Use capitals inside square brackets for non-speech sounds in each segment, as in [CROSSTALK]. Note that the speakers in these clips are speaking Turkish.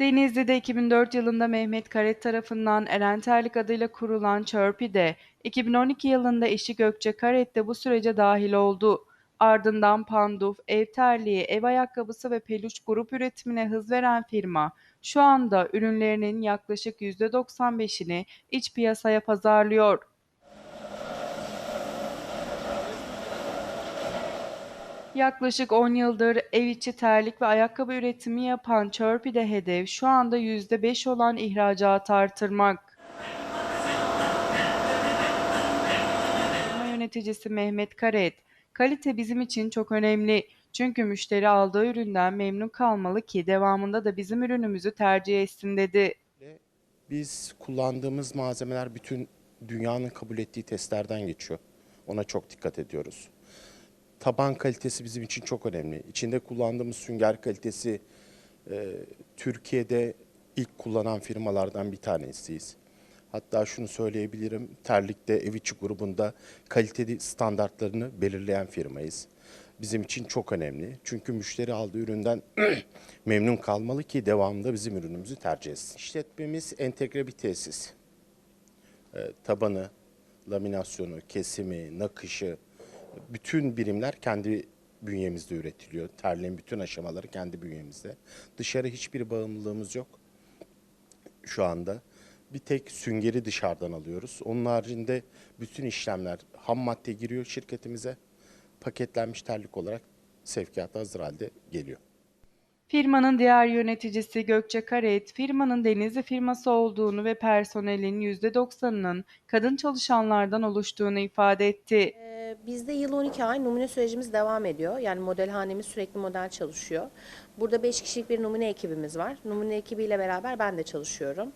Denizli'de 2004 yılında Mehmet Karet tarafından Eren Terlik adıyla kurulan Çörpi'de, 2012 yılında eşi Gökçe Karet de bu sürece dahil oldu. Ardından panduf, ev terliği, ev ayakkabısı ve peluş grup üretimine hız veren firma, şu anda ürünlerinin yaklaşık %95'ini iç piyasaya pazarlıyor. Yaklaşık 10 yıldır ev içi terlik ve ayakkabı üretimi yapan Çörpi'de hedef şu anda %5 olan ihracatı artırmak. Yöneticisi Mehmet Karet, kalite bizim için çok önemli. Çünkü müşteri aldığı üründen memnun kalmalı ki devamında da bizim ürünümüzü tercih etsin dedi. Biz kullandığımız malzemeler bütün dünyanın kabul ettiği testlerden geçiyor. Ona çok dikkat ediyoruz. Taban kalitesi bizim için çok önemli. İçinde kullandığımız sünger kalitesi e, Türkiye'de ilk kullanan firmalardan bir tanesiyiz. Hatta şunu söyleyebilirim, Terlik'te Eviçi grubunda kaliteli standartlarını belirleyen firmayız. Bizim için çok önemli. Çünkü müşteri aldığı üründen [CLEARS THROAT] memnun kalmalı ki devamında bizim ürünümüzü tercih etsin. İşletmemiz entegre bir tesis. E, tabanı, laminasyonu, kesimi, nakışı, bütün birimler kendi bünyemizde üretiliyor. Terliğin bütün aşamaları kendi bünyemizde. Dışarı hiçbir bağımlılığımız yok şu anda. Bir tek süngeri dışarıdan alıyoruz. Onun haricinde bütün işlemler ham madde giriyor şirketimize. Paketlenmiş terlik olarak sevkiyata hazır halde geliyor. Firmanın diğer yöneticisi Gökçe Karet, firmanın Denizli firması olduğunu ve personelin %90'ının kadın çalışanlardan oluştuğunu ifade etti. Ee, Bizde yıl 12 ay numune sürecimiz devam ediyor. Yani modelhanemiz sürekli model çalışıyor. Burada 5 kişilik bir numune ekibimiz var. Numune ekibiyle beraber ben de çalışıyorum.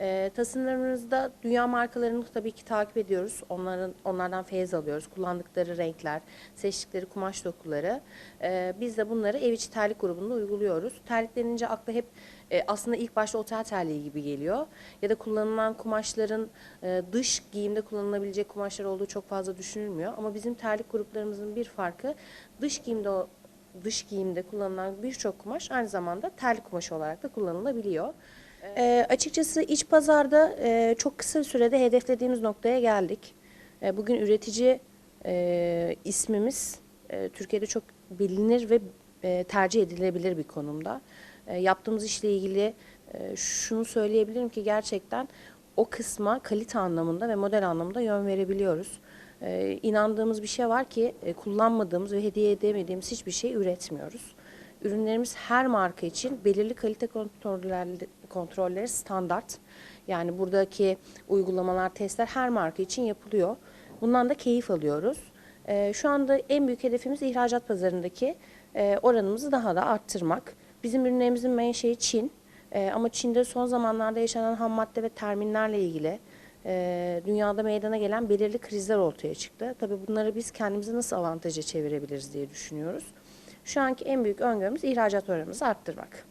Ee, tasarımlarımızda dünya markalarını tabii ki takip ediyoruz. Onların onlardan feyiz alıyoruz. Kullandıkları renkler, seçtikleri kumaş dokuları. Ee, biz de bunları ev içi terlik grubunda uyguluyoruz. Terlik denince akla hep e, aslında ilk başta otel terliği gibi geliyor. Ya da kullanılan kumaşların e, dış giyimde kullanılabilecek kumaşlar olduğu çok fazla düşünülmüyor. Ama bizim terlik gruplarımızın bir farkı dış giyimde dış giyimde kullanılan birçok kumaş aynı zamanda terlik kumaşı olarak da kullanılabiliyor. E, açıkçası iç pazarda e, çok kısa sürede hedeflediğimiz noktaya geldik. E, bugün üretici e, ismimiz e, Türkiye'de çok bilinir ve e, tercih edilebilir bir konumda. E, yaptığımız işle ilgili e, şunu söyleyebilirim ki gerçekten o kısma kalite anlamında ve model anlamında yön verebiliyoruz. E, inandığımız bir şey var ki e, kullanmadığımız ve hediye edemediğimiz hiçbir şey üretmiyoruz. Ürünlerimiz her marka için belirli kalite kontrolleri, kontrolleri standart. Yani buradaki uygulamalar, testler her marka için yapılıyor. Bundan da keyif alıyoruz. Ee, şu anda en büyük hedefimiz ihracat pazarındaki e, oranımızı daha da arttırmak. Bizim ürünlerimizin menşei Çin. Ee, ama Çin'de son zamanlarda yaşanan ham madde ve terminlerle ilgili e, dünyada meydana gelen belirli krizler ortaya çıktı. Tabii bunları biz kendimizi nasıl avantaja çevirebiliriz diye düşünüyoruz. Şu anki en büyük öngörümüz ihracat oranımızı arttırmak.